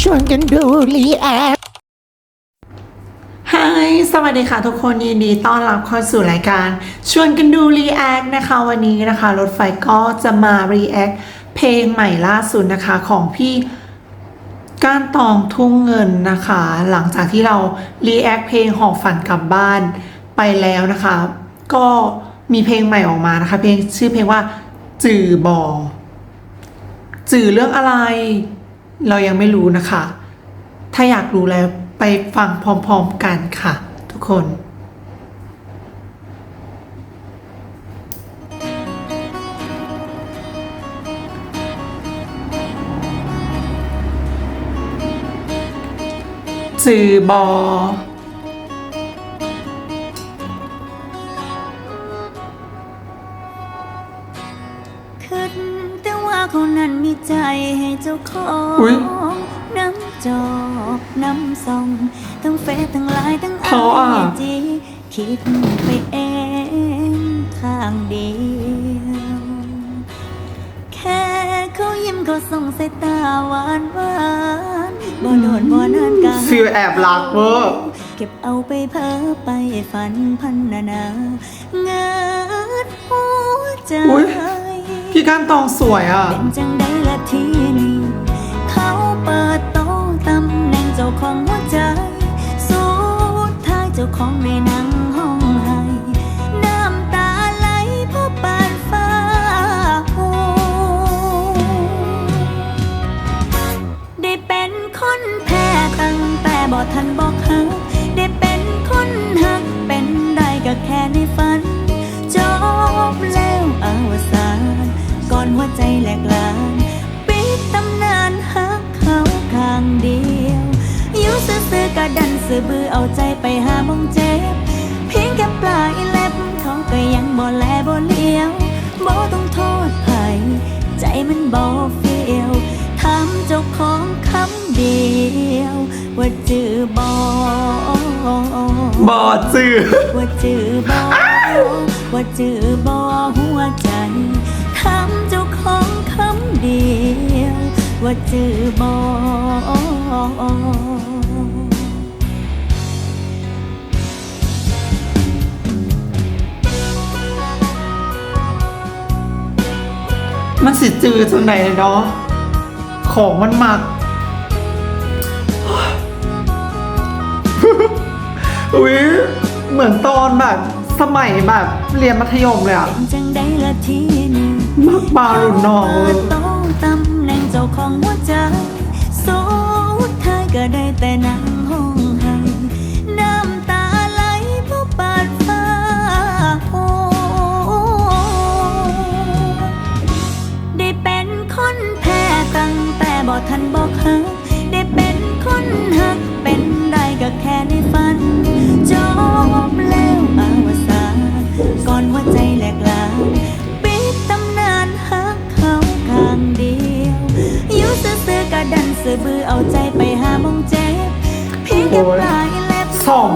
ชวนกันดูรีแอคฮสวัสดีค่ะทุกคนยินดีต้อนรับเข้าสู่รายการ ชวนกันดูรีแอคนะคะ วันนี้นะคะ รถไฟก็จะมารีแอคเพลงใหม่ล่าสุดนะคะของพี่ก้านตองทุ่งเงินนะคะ หลังจากที่เรารีแอคเพลงหอบฝันกลับบ้านไปแล้วนะคะ ก็มีเพลงใหม่ออกมานะคะ เพลงชื่อเพลงว่าจื่อบอจื่อเรื่องอะไร เรายังไม่รู้นะคะ ถ้าอยากรู้แล้วไปฟังพร้อมๆกันค่ะ ทุกคนจือบอ เขานั้นมีใจให้เจ้าของอุ๊ยน้ำจอบน้ำส่อง ทั้งเฟซทั้งไลน์ทั้งเพราะอะจีคิดไปเองข้างเดียวแค่เขายิ้มเขาส่งสายตาหวานหวานบ่โดนบ่นานกันฟีลแอบรักเวอร์เก็บเอาไปเพ้อไปฝันพันนานาเงิดหัวใจอุ๊ย พี่ก้านตองสวยอะ เป็นจังได้ละทีนี้เขาเปิดโต๊ะตำแหน่งเจ้าของหัวใจ สุดท้ายเจ้าของในนั่งห้องให้น้ำตาไหลเพราะปานฟ้าหูได้เป็นคนแพ้ตั้งแต่บ่ทันบอกหักได้เป็นคนหักเป็นได้ก็แค่ในฝัน จบแล้วอวสาน หัวใจแหลกลานปิดตำนานหักเขาข้างเดียวอยู่ซื่อๆกะดันสื่อบือเอาใจไปหามองเจ็บ เพียงแค่ปลายเล็บเขาก็ยังบ่แลบ่เลี้ยวบ่ต้องโทษไผใจมันบ่เฟียวถามเจ้าของคำเดียว ว่าจือบ่บอจื่อว่าจือบ่ว่าจือบ่หัวใจ ว่าเจอบ่มันสิจือจนไหนเนาะของมันหมักอุ๊ยเหมือนตอนแบบ สมัยแบบ เรียนมัธยมเลยอะเป็นจังได้ละทีนี้มักบารุ่นนอง เจ้าของหัวใจสุดท้ายก็ได้แต่นั่ง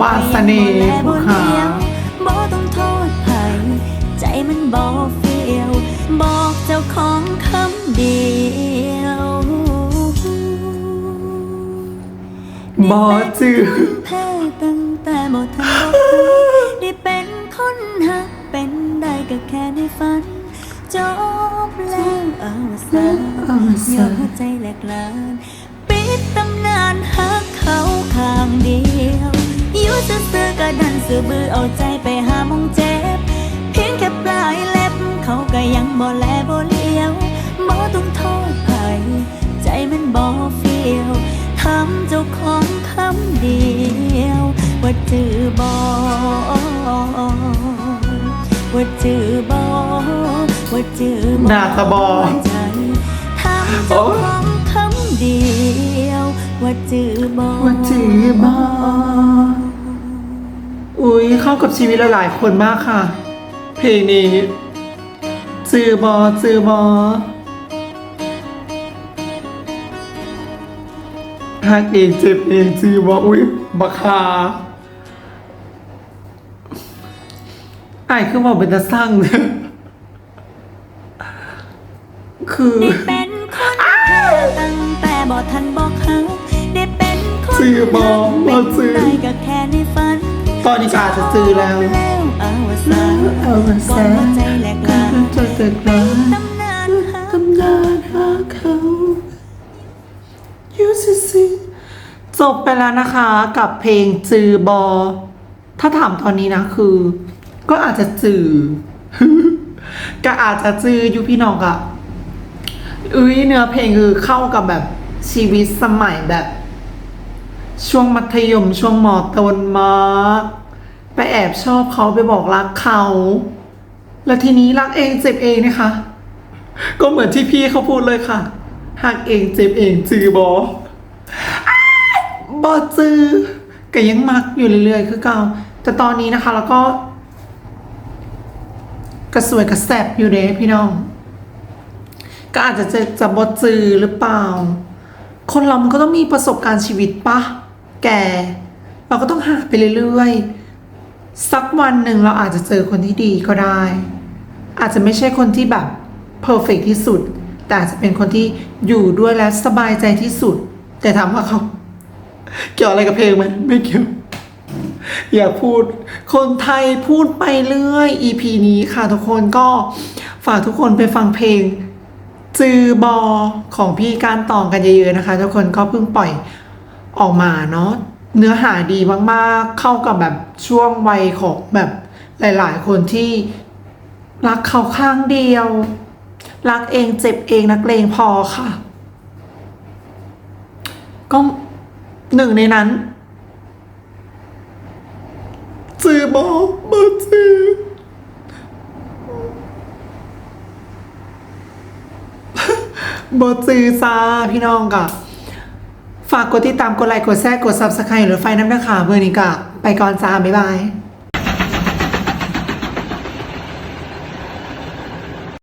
ล็บสองบาสน่ห์บ่ค่ะเลี้ยวบ่ต้องโทษไผใจมันบ่เฟียวบอกเจ้าของคำเดียวบอจื่อแพ้ตั้งแต่บ่ทันได้เป็นคนหักเป็นได้ก็แค่ในฝันจบแล้วอวสานอวสานยอมหัวใจแหลกลานปิดตำนานหัก ๆก็ดันสื่อบือเอาใจไปหามองเจ็บ เพียงแค่ปลายเล็บ เขาก็ยังบ่แลบ่เลี้ยวบ่ต้องโทษไผใจมันบ่เฟียวทำเจ้าของคำเดียว ว่าจือบ่ว่าจือบ่ว่าจือบ่หน้าตาบอใจทำเจ้าของคำเดียว ว่าจือบ่ว่าจื้อบออุ๊ยเข้ากับชีวิตหลายๆคนมากค่ะ เพลงนี้ จือบอจือบอฮักเองเจ็บเองจือบออุ๊ยบักคาไอ้ายคือบอกเป็นตาสร้างเลยคือได้เป็นคนแพ้ตั้งแต่บ่ทันบอกหักจือบอบ่จือได้ก็แค่ในฝัน ตอนนี้ก็อาจะจื้อแล้วแล้วอวสานอวสานก่อนใจแหลกลาจะเกิดมาตำนานตำนานหาเขายูซิซิจบไปแล้วนะคะกับเพลงจือบอ ถ้าถามตอนนี้นะคือ ก็อาจจะจือก็อาจจะจืออยู่พี่น้องอะอุ้ยเนื้อเพลงคือเข้ากับแบบชีวิตสมัยแบบ ช่วงมัธยมช่วงมอต้นมากไปแอบชอบเขาไปบอกรักเขา แล้วทีนี้รักเองเจ็บเองนะคะ ก็เหมือนที่พี่เขาพูดเลยค่ะหักเองเจ็บเองจือบอบอจือก็ยังมักอยู่เรื่อยๆ คือเก่าแต่ตอนนี้นะคะ แล้วก็ กระสวยกระแสบอยู่เด้พี่น้อง ก็อาจจะจะจะบอจือหรือเปล่า คนเรามันก็ต้องมีประสบการณ์ชีวิตปะ แกเราก็ต้องหาไปเรื่อยๆ สักวันหนึ่งเราอาจจะเจอคนที่ดีก็ได้ อาจจะไม่ใช่คนที่แบบเพอร์เฟกที่สุด แต่อาจจะเป็นคนที่อยู่ด้วยแล้วสบายใจที่สุด แต่ถามว่าเขาเกี่ยวอะไรกับเพลงไหมไม่เกี่ยวอย่าพูดคนไทยพูดไปเรื่อย EP นี้ค่ะทุกคนก็ฝากทุกคนไปฟังเพลงจือบอของพี่การตองกันเยอะๆนะคะ ทุกคนก็เพิ่งปล่อย ออกมาเนาะเนื้อหาดีมากๆ เข้ากับแบบช่วงวัยของแบบหลายๆ คนที่รักเขาข้างเดียว รักเองเจ็บเองนักเลงพอค่ะ ก็หนึ่งในนั้นจือบอบอจือบจือซาพี่น้องกะ ฝากกดติดตามกดไลค์กดแชร์กด subscribe หรือไฟน้ำนะคะเบอร์นี้กะไปก่อนจ้าบ๊ายบาย